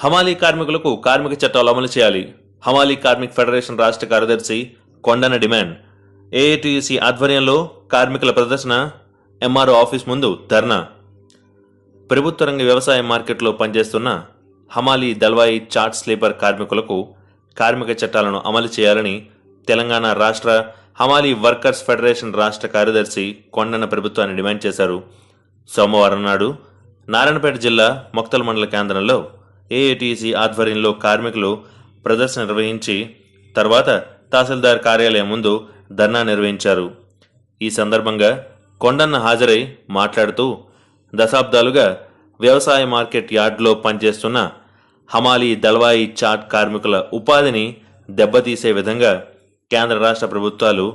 హమాలీ కార్మికులకు కార్మిక చట్టాలు అమలు చేయాలి. హమాలీ కార్మిక్ ఫెడరేషన్ రాష్ట్ర కార్యదర్శి కొండన డిమాండ్. ఏఐటియుసి ఆధ్వర్యంలో కార్మికుల ప్రదర్శన ఎంఆర్ఓ ఆఫీస్ ముందు ధర్నా. ప్రభుత్వ రంగ వ్యవసాయ మార్కెట్లో పనిచేస్తున్న హమాలీ దల్వాయి చాట్ స్లీపర్ కార్మికులకు కార్మిక చట్టాలను అమలు చేయాలని తెలంగాణ రాష్ట్ర హమాలీ వర్కర్స్ ఫెడరేషన్ రాష్ట్ర కార్యదర్శి కొండన ప్రభుత్వాన్ని డిమాండ్ చేశారు. సోమవారం నాడు నారాయణపేట జిల్లా మొక్తల్ మండల కేంద్రంలో ఏఐటిసి ఆధ్వర్యంలో కార్మికులు ప్రదర్శన నిర్వహించి తర్వాత తహసీల్దార్ కార్యాలయం ముందు ధర్నా నిర్వహించారు. ఈ సందర్భంగా కొండన్న హాజరై మాట్లాడుతూ దశాబ్దాలుగా వ్యవసాయ మార్కెట్ యార్డ్లో పనిచేస్తున్న హమాలీ దళవాయి చాట్ కార్మికుల ఉపాధిని దెబ్బతీసే విధంగా కేంద్ర రాష్ట్ర ప్రభుత్వాలు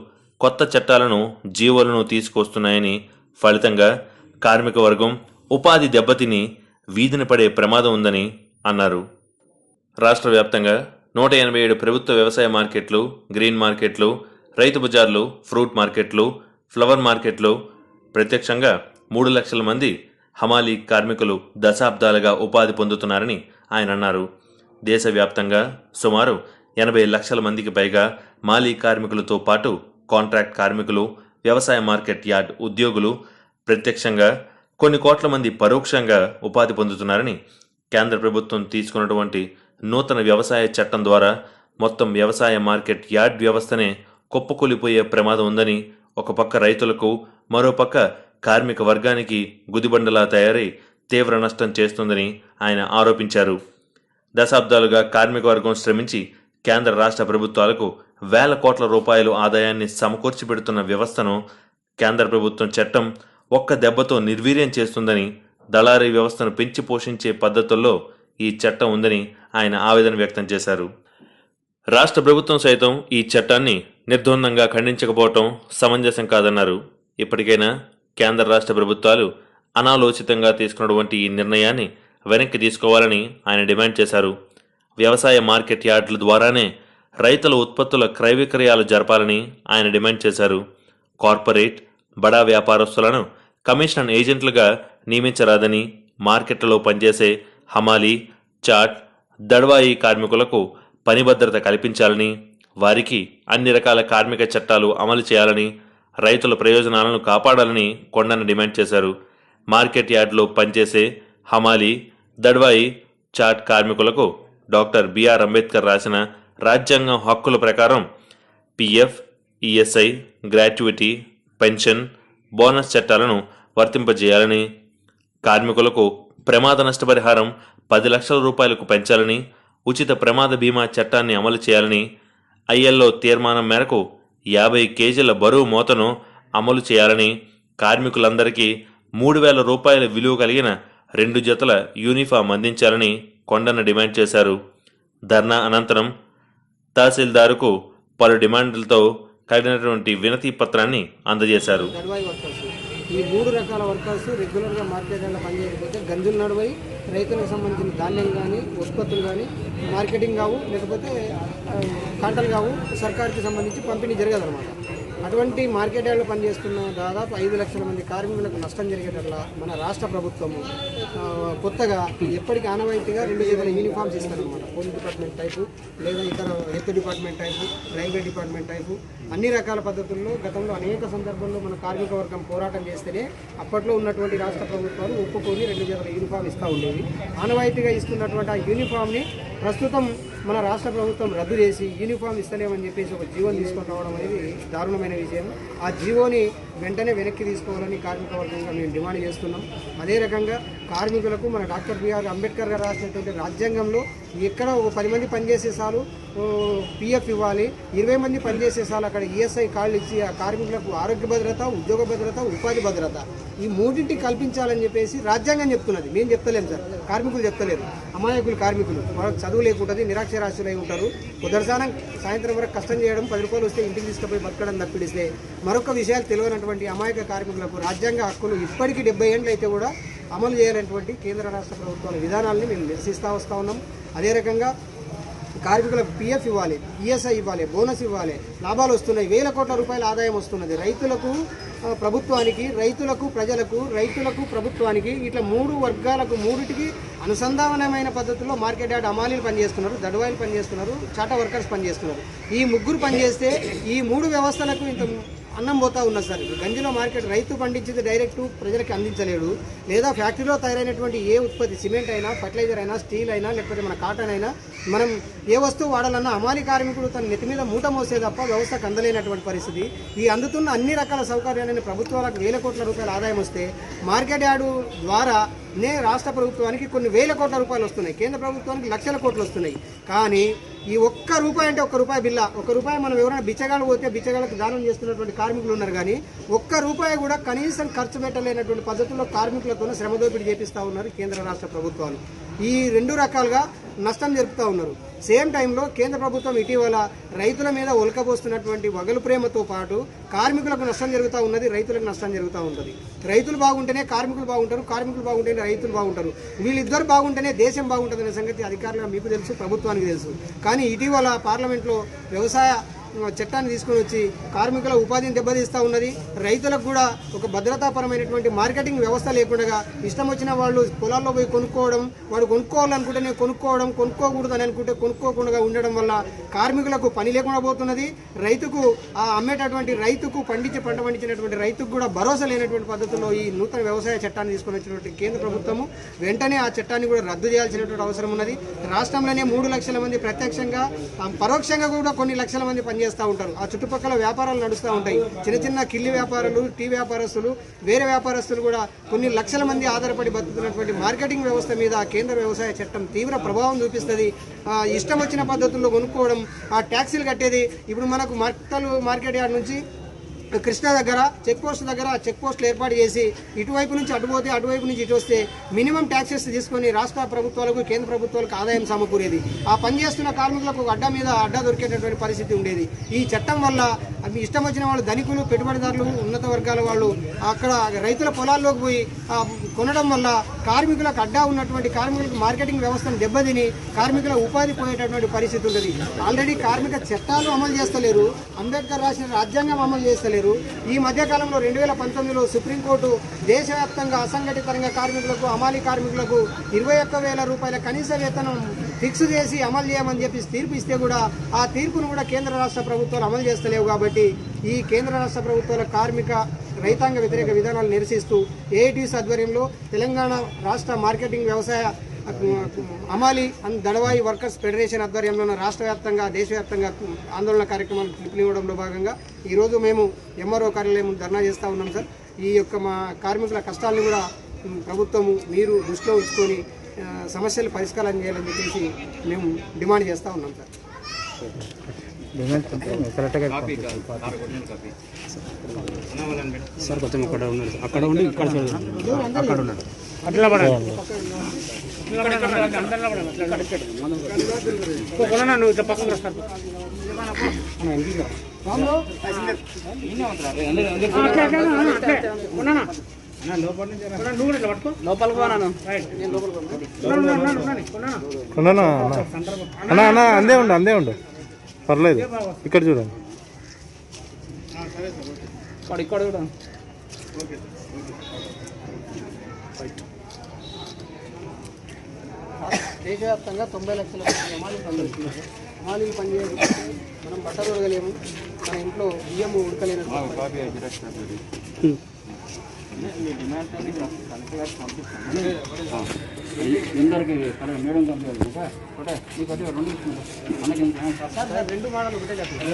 కొత్త చట్టాలను జీవోలను తీసుకొస్తున్నాయని ఫలితంగా కార్మిక వర్గం ఉపాధి దెబ్బతిని వీధిన పడే ప్రమాదం ఉందని అన్నారు. రాష్ట్ర వ్యాప్తంగా నూట ఎనభై ఏడు ప్రభుత్వ వ్యవసాయ మార్కెట్లు గ్రీన్ మార్కెట్లు రైతు బజార్లు ఫ్రూట్ మార్కెట్లు ఫ్లవర్ మార్కెట్లు ప్రత్యక్షంగా మూడు లక్షల మంది హమాలీ కార్మికులు దశాబ్దాలుగా ఉపాధి పొందుతున్నారని ఆయన అన్నారు. దేశవ్యాప్తంగా సుమారు ఎనభై లక్షల మందికి పైగా మాలీ కార్మికులతో పాటు కాంట్రాక్ట్ కార్మికులు వ్యవసాయ మార్కెట్ యార్డ్ ఉద్యోగులు ప్రత్యక్షంగా కొన్ని కోట్ల మంది పరోక్షంగా ఉపాధి పొందుతున్నారని కేంద్ర ప్రభుత్వం తీసుకున్నటువంటి నూతన వ్యవసాయ చట్టం ద్వారా మొత్తం వ్యవసాయ మార్కెట్ యార్డ్ వ్యవస్థనే కుప్పకూలిపోయే ప్రమాదం ఉందని ఒక పక్క రైతులకు మరోపక్క కార్మిక వర్గానికి గుదిబండలా తయారై తీవ్ర నష్టం చేస్తుందని ఆయన ఆరోపించారు. దశాబ్దాలుగా కార్మిక వర్గం శ్రమించి కేంద్ర రాష్ట్ర ప్రభుత్వాలకు వేల కోట్ల రూపాయలు ఆదాయాన్ని సమకూర్చి పెడుతున్న వ్యవస్థను కేంద్ర ప్రభుత్వం చట్టం ఒక్క దెబ్బతో నిర్వీర్యం చేస్తుందని దళారీ వ్యవస్థను పెంచి పోషించే పద్ధతుల్లో ఈ చట్టం ఉందని ఆయన ఆవేదన వ్యక్తం చేశారు. రాష్ట్ర ప్రభుత్వం సైతం ఈ చట్టాన్ని నిర్ద్వందంగా ఖండించకపోవటం సమంజసం కాదన్నారు. ఇప్పటికైనా కేంద్ర రాష్ట్ర ప్రభుత్వాలు అనాలోచితంగా తీసుకున్నటువంటి ఈ నిర్ణయాన్ని వెనక్కి తీసుకోవాలని ఆయన డిమాండ్ చేశారు. వ్యవసాయ మార్కెట్ యార్డుల ద్వారానే రైతుల ఉత్పత్తుల క్రయ విక్రయాలు జరపాలని ఆయన డిమాండ్ చేశారు. కార్పొరేట్ బడా వ్యాపారస్తులను కమిషన్ ఏజెంట్లుగా నియమించరాదని మార్కెట్లలో పనిచేసే హమాలీ చాట్ దడ్వాయి కార్మికులకు పని భద్రత కల్పించాలని వారికి అన్ని రకాల కార్మిక చట్టాలు అమలు చేయాలని రైతుల ప్రయోజనాలను కాపాడాలని కొండను డిమాండ్ చేశారు. మార్కెట్ యార్డ్లో పనిచేసే హమాలీ దడ్వాయి చాట్ కార్మికులకు డాక్టర్ బిఆర్ అంబేద్కర్ రాసిన రాజ్యాంగం హక్కుల ప్రకారం PF ESI gratuity pension bonus చట్టాలను వర్తింపజేయాలని కార్మికులకు ప్రమాద నష్టపరిహారం పది లక్షల రూపాయలకు పెంచాలని ఉచిత ప్రమాద బీమా చట్టాన్ని అమలు చేయాలని ఐఎల్ఓ తీర్మానం మేరకు యాభై కేజీల బరువు మోతను అమలు చేయాలని కార్మికులందరికీ మూడు వేల రూపాయల విలువ కలిగిన రెండు జతల యూనిఫామ్ అందించాలని కొండన డిమాండ్ చేశారు. ధర్నా అనంతరం తహసీల్దారుకు పలు డిమాండ్లతో కలిగినటువంటి వినతి పత్రాన్ని అందజేశారు. ఈ మూడు రకాల వర్కర్స్ రెగ్యులర్గా మార్కెట్లో పనిచేయకపోతే గంజులు నడవై రైతులకు సంబంధించిన ధాన్యం కానీ ఉత్పత్తులు కానీ మార్కెటింగ్ కావు లేకపోతే కాంటలు కావు సర్కార్కి సంబంధించి పంపిణీ జరగదు అనమాట అటువంటి మార్కెట్ యార్డ్లో పనిచేస్తున్న దాదాపు ఐదు లక్షల మంది కార్మికులకు నష్టం జరిగేటట్లా మన రాష్ట్ర ప్రభుత్వము కొత్తగా ఎప్పటికీ ఆనవాయితీగా రెండు విధాల యూనిఫామ్స్ ఇస్తారనమాట పోలీస్ డిపార్ట్మెంట్ టైపు లేదా ఇతర health department type railway department type అన్ని రకాల పద్ధతుల్లో గతంలో అనేక సందర్భాల్లో మన కార్మిక వర్గం పోరాటం చేస్తేనే అప్పట్లో ఉన్నటువంటి రాష్ట్ర ప్రభుత్వాలు ఒప్పుకొని రెండు జతల యూనిఫామ్ ఇస్తూ ఉండేవి. ఆనవాయితీగా ఇస్తున్నటువంటి ఆ యూనిఫామ్ని ప్రస్తుతం మన రాష్ట్ర ప్రభుత్వం రద్దు చేసి యూనిఫామ్ ఇస్తలేమని చెప్పేసి ఒక జీవోని తీసుకొని రావడం అనేది దారుణమైన విషయం ఆ జీవోని వెంటనే వెనక్కి తీసుకోవాలని కార్మిక వర్గంగా మేము డిమాండ్ చేస్తున్నాం. అదే రకంగా కార్మికులకు మన డాక్టర్ బిఆర్ అంబేద్కర్ గారు రాసినటువంటి రాజ్యాంగంలో ఎక్కడ ఒక పది మంది పనిచేసే సాలు పిఎఫ్ ఇవ్వాలి ఇరవై మంది పనిచేసే సాలు అక్కడ ఈఎస్ఐ కార్డులు ఇచ్చి ఆ కార్మికులకు ఆరోగ్య భద్రత ఉద్యోగ భద్రత ఉపాధి భద్రత ఈ మూడింటిని కల్పించాలని చెప్పేసి రాజ్యాంగం చెప్తున్నది. మేము చెప్తలేము సార్. కార్మికులు చెప్తలేరు. అమాయకులు కార్మికులు. వాళ్ళకి చదువు లేకుంటుంది నిరాక్షరాస్యులై ఉంటారు. కుదరసానం సాయంత్రం వరకు కష్టం చేయడం పది రూపాయలు వస్తే ఇంటికి తీసుకుపోయి బతకడం తప్పిడిస్తే మరొక విషయాలు తెలియనటువంటి అమాయక కార్మికులకు రాజ్యాంగ హక్కులు ఇప్పటికీ డెబ్బై ఏళ్ళైతే అయితే కూడా అమలు చేయాలనేటువంటి కేంద్ర రాష్ట్ర ప్రభుత్వాల విధానాల్ని మేము నిరసిస్తూ వస్తూ ఉన్నాం. అదే రకంగా కార్మికులకు పిఎఫ్ ఇవ్వాలి ఈఎస్ఐ ఇవ్వాలి బోనస్ ఇవ్వాలి. లాభాలు వస్తున్నాయి. వేల కోట్ల రూపాయల ఆదాయం వస్తున్నది. రైతులకు ప్రభుత్వానికి రైతులకు ప్రజలకు రైతులకు ప్రభుత్వానికి ఇట్లా మూడు వర్గాలకు మూడిటికి అనుసంధానమైన పద్ధతిలో మార్కెట్ యార్డ్ అమాలీలు పనిచేస్తున్నారు దడవాయిలు పనిచేస్తున్నారు చాటా వర్కర్స్ పనిచేస్తున్నారు. ఈ ముగ్గురు పనిచేస్తే ఈ మూడు వ్యవస్థలకు ఇంత అన్నం పోతా ఉన్నది సార్. గంజిలో మార్కెట్ రైతు పండించింది డైరెక్ట్ ప్రజలకు అందించలేడు. లేదా ఫ్యాక్టరీలో తయారైనటువంటి ఏ ఉత్పత్తి సిమెంట్ అయినా ఫర్టిలైజర్ అయినా స్టీల్ అయినా లేకపోతే మన కాటన్ అయినా మనం ఏ వస్తువు వాడాలన్నా అమాలి కార్మికుడు తన నెత్తి మీద మూట మోసే తప్ప వ్యవస్థకు అందలేనటువంటి పరిస్థితి. ఈ అందుతున్న అన్ని రకాల సౌకర్యాలని ప్రభుత్వాలకు వేల కోట్ల రూపాయల ఆదాయం వస్తే మార్కెట్ యార్డు ద్వారా నే రాష్ట్ర ప్రభుత్వానికి కొన్ని వేల కోట్ల రూపాయలు వస్తున్నాయి. కేంద్ర ప్రభుత్వానికి లక్షల కోట్లు వస్తున్నాయి. కానీ ఈ ఒక్క రూపాయి అంటే ఒక్క రూపాయి బిల్ల. ఒక్క రూపాయి మనం ఎవరైనా బిచ్చగాళ్ళు పోతే బిచ్చగాళ్ళకి దానం చేస్తున్నటువంటి కార్మికులు ఉన్నారు కానీ ఒక్క రూపాయి కూడా కనీసం ఖర్చు పెట్టలేనటువంటి పద్ధతుల్లో కార్మికులతోనే శ్రమదోపిడి చేపిస్తూ ఉన్నారు కేంద్ర రాష్ట్ర ప్రభుత్వాలు. ఈ రెండు రకాలుగా నష్టం జరుపుతూ ఉన్నారు. సేమ్ టైంలో కేంద్ర ప్రభుత్వం ఇటీవల రైతుల మీద ఒలకబోస్తున్నటువంటి వగలు ప్రేమతో పాటు కార్మికులకు నష్టం జరుగుతూ ఉన్నది రైతులకు నష్టం జరుగుతూ ఉంటుంది రైతులు బాగుంటేనే కార్మికులు బాగుంటారు కార్మికులు బాగుంటేనే రైతులు బాగుంటారు. వీళ్ళిద్దరు బాగుంటేనే దేశం బాగుంటుందనే సంగతి అధికారులుగా మీకు తెలుసు ప్రభుత్వానికి తెలుసు. కానీ ఇటీవల పార్లమెంట్లో వ్యవసాయ చట్టాన్ని తీసుకొని వచ్చి కార్మికుల ఉపాధిని దెబ్బతీస్తూ ఉన్నది. రైతులకు కూడా ఒక భద్రతాపరమైనటువంటి మార్కెటింగ్ వ్యవస్థ లేకుండా ఇష్టం వచ్చిన వాళ్ళు పొలాల్లో పోయి కొనుక్కోవడం వాడు కొనుక్కోవాలనుకుంటేనే కొనుక్కోవడం కొనుక్కోకూడదు అని అనుకుంటే కొనుక్కోకుండా ఉండడం వల్ల కార్మికులకు పని లేకుండా పోతున్నది. రైతుకు ఆ అమ్మేటటువంటి రైతుకు పండించి పంట పండించినటువంటి రైతుకు కూడా భరోసా లేనటువంటి పద్ధతిలో ఈ నూతన వ్యవసాయ చట్టాన్ని తీసుకొని వచ్చినటువంటి కేంద్ర ప్రభుత్వము వెంటనే ఆ చట్టాన్ని కూడా రద్దు చేయాల్సినటువంటి అవసరం ఉన్నది. రాష్ట్రంలోనే మూడు లక్షల మంది ప్రత్యక్షంగా పరోక్షంగా కూడా కొన్ని లక్షల మంది చేస్తూ ఉంటారు. ఆ చుట్టుపక్కల వ్యాపారాలు నడుస్తూ ఉంటాయి. చిన్న చిన్న కిల్లి వ్యాపారులు టీ వ్యాపారస్తులు వేరే వ్యాపారస్తులు కూడా కొన్ని లక్షల మంది ఆధారపడి బతుకుతున్నటువంటి మార్కెటింగ్ వ్యవస్థ మీద కేంద్ర వ్యవసాయ చట్టం తీవ్ర ప్రభావం చూపిస్తుంది. ఇష్టం వచ్చిన పద్ధతుల్లో కొనుక్కోవడం ఆ ట్యాక్సీలు కట్టేది. ఇప్పుడు మనకు మట్టలు మార్కెట్ యార్డ్ నుంచి కృష్ణా దగ్గర చెక్ పోస్ట్ దగ్గర చెక్ పోస్టులు ఏర్పాటు చేసి ఇటువైపు నుంచి అటుపోతే అటువైపు నుంచి ఇటు వస్తే మినిమం ట్యాక్సెస్ తీసుకొని రాష్ట్ర ప్రభుత్వాలకు కేంద్ర ప్రభుత్వాలకు ఆదాయం సమకూరేది. ఆ పనిచేస్తున్న కార్మికులకు ఒక అడ్డా మీద అడ్డా దొరికేటటువంటి పరిస్థితి ఉండేది. ఈ చట్టం వల్ల అవి ఇష్టం వచ్చిన వాళ్ళు ధనికులు పెట్టుబడిదారులు ఉన్నత వర్గాల వాళ్ళు అక్కడ రైతుల పొలాల్లోకి పోయి కొనడం వల్ల కార్మికులకు అడ్డా ఉన్నటువంటి కార్మికులకు మార్కెటింగ్ వ్యవస్థను దెబ్బతిని కార్మికుల ఉపాధి పోయేటటువంటి పరిస్థితి ఉంటుంది ఆల్రెడీ కార్మిక చట్టాలు అమలు చేస్తలేరు. అంబేద్కర్ రాసిన రాజ్యాంగం అమలు చేస్తలేరు. ఈ మధ్యకాలంలో రెండు వేల పంతొమ్మిదిలో సుప్రీంకోర్టు దేశవ్యాప్తంగా అసంఘటిత రంగ కార్మికులకు అమాలి కార్మికులకు ఇరవై ఒక్క వేల రూపాయల కనీస వేతనం ఫిక్స్ చేసి అమలు చేయమని చెప్పి తీర్పు ఇస్తే కూడా ఆ తీర్పును కూడా కేంద్ర రాష్ట్ర ప్రభుత్వాలు అమలు చేస్తలేవు కాబట్టి ఈ కేంద్ర రాష్ట్ర ప్రభుత్వాల కార్మిక రైతాంగ వ్యతిరేక విధానాలు నిరసిస్తూ ఏఐటీస్ ఆధ్వర్యంలో తెలంగాణ రాష్ట్ర మార్కెటింగ్ వ్యవసాయ అమాలి అండ్ దడవాయి వర్కర్స్ ఫెడరేషన్ ఆధ్వర్యంలో ఉన్న రాష్ట్ర వ్యాప్తంగా దేశవ్యాప్తంగా ఆందోళన కార్యక్రమాలకు పిలుపునివ్వడంలో భాగంగా ఈరోజు మేము ఎంఆర్ఓ కార్యాలయం ధర్నా చేస్తూ ఉన్నాం సార్. ఈ యొక్క మా కార్మికుల కష్టాలను కూడా ప్రభుత్వము మీరు దృష్టిలో ఉంచుకొని సమస్యలు పరిష్కారం చేయాలని చెప్పేసి మేము డిమాండ్ చేస్తూ ఉన్నాం సార్. సార్ కొంచెం అక్కడ ఉన్నాడు. అక్కడ ఉండి ఇక్కడ అక్కడ ఉన్నాడు అట్లా పడండి. కొననా నువ్వు పక్కన వస్తారు అన్నా అన్నా అందే ఉండు అందే ఉండు. పర్లేదు ఇక్కడ చూడండి. ఇక్కడ ఇక్కడ కూడా దేశవ్యాప్తంగా తొంభై లక్షల మంది అమాలీలు పనిచేస్తున్నారు అమాలీలు పనిచేయకపోతే మనం బట్ట దొరకలేము మన ఇంట్లో బియ్యం ఉడకలేను అందరికి మేడం కంపెనీ రెండు మోడల్ ఒకటే చెప్పండి.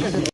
ఇక్కడ